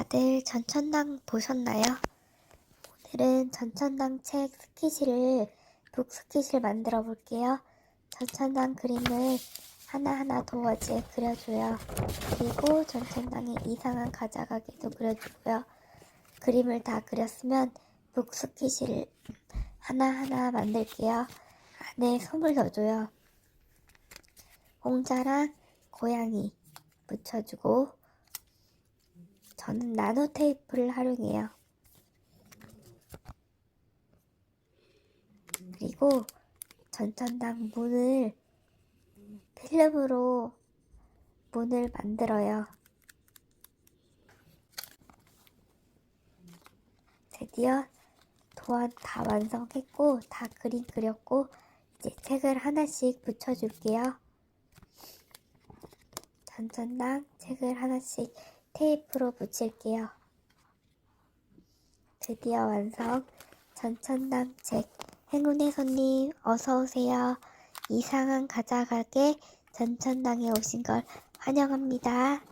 다들 전천당 보셨나요? 오늘은 전천당 책 스키시를 북 스키시를 만들어 볼게요. 전천당 그림을 하나하나 도어지에 그려줘요. 그리고 전천당의 이상한 가져가기도 그려주고요. 그림을 다 그렸으면 북 스키시를 하나하나 만들게요. 안에 솜을 넣어줘요. 공자랑 고양이 붙여주고 저는 나노 테이프를 활용해요. 그리고 전천당 문을 필름으로 문을 만들어요. 드디어 도안 다 완성했고 다 그림 그렸고 이제 책을 하나씩 붙여줄게요. 전천당 책을 하나씩 테이프로 붙일게요. 드디어 완성. 전천당 책. 행운의 손님, 어서오세요. 이상한 가져가게 전천당에 오신 걸 환영합니다.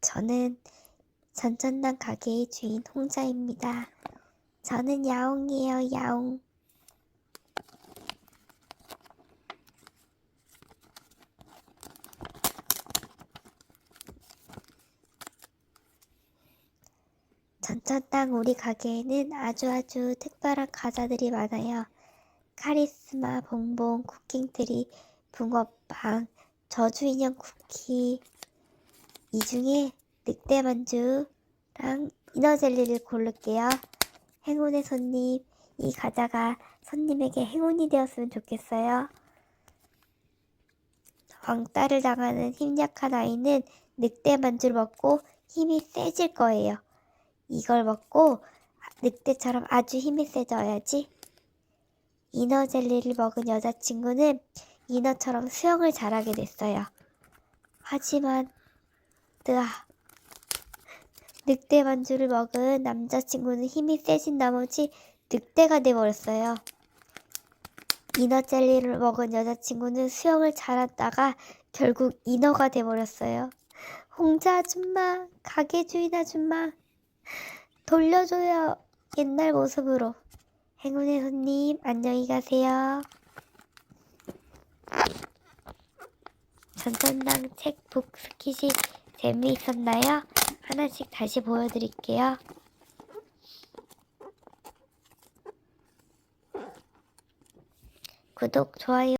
저는 전천당 가게의 주인 홍자입니다. 저는 야옹이에요, 야옹. 전천당 우리 가게에는 아주 아주 특별한 과자들이 많아요. 카리스마, 봉봉, 쿠킹트리, 붕어빵, 저주인형 쿠키. 이 중에 늑대 만주랑 이너젤리를 고를게요. 행운의 손님, 이 과자가 손님에게 행운이 되었으면 좋겠어요. 왕따를 당하는 힘 약한 아이는 늑대 만주를 먹고 힘이 세질 거예요. 이걸 먹고 늑대처럼 아주 힘이 세져야지. 이너 젤리를 먹은 여자친구는 이너처럼 수영을 잘하게 됐어요. 하지만, 으아. 늑대 만주를 먹은 남자친구는 힘이 세진 나머지 늑대가 돼버렸어요. 이너 젤리를 먹은 여자친구는 수영을 잘하다가 결국 인어가 돼버렸어요. 홍자 아줌마, 가게 주인 아줌마, 돌려줘요. 옛날 모습으로. 행운의 손님, 안녕히 가세요. 전천당 책북 스킷이 재미있었나요? 하나씩 다시 보여드릴게요. 구독, 좋아요.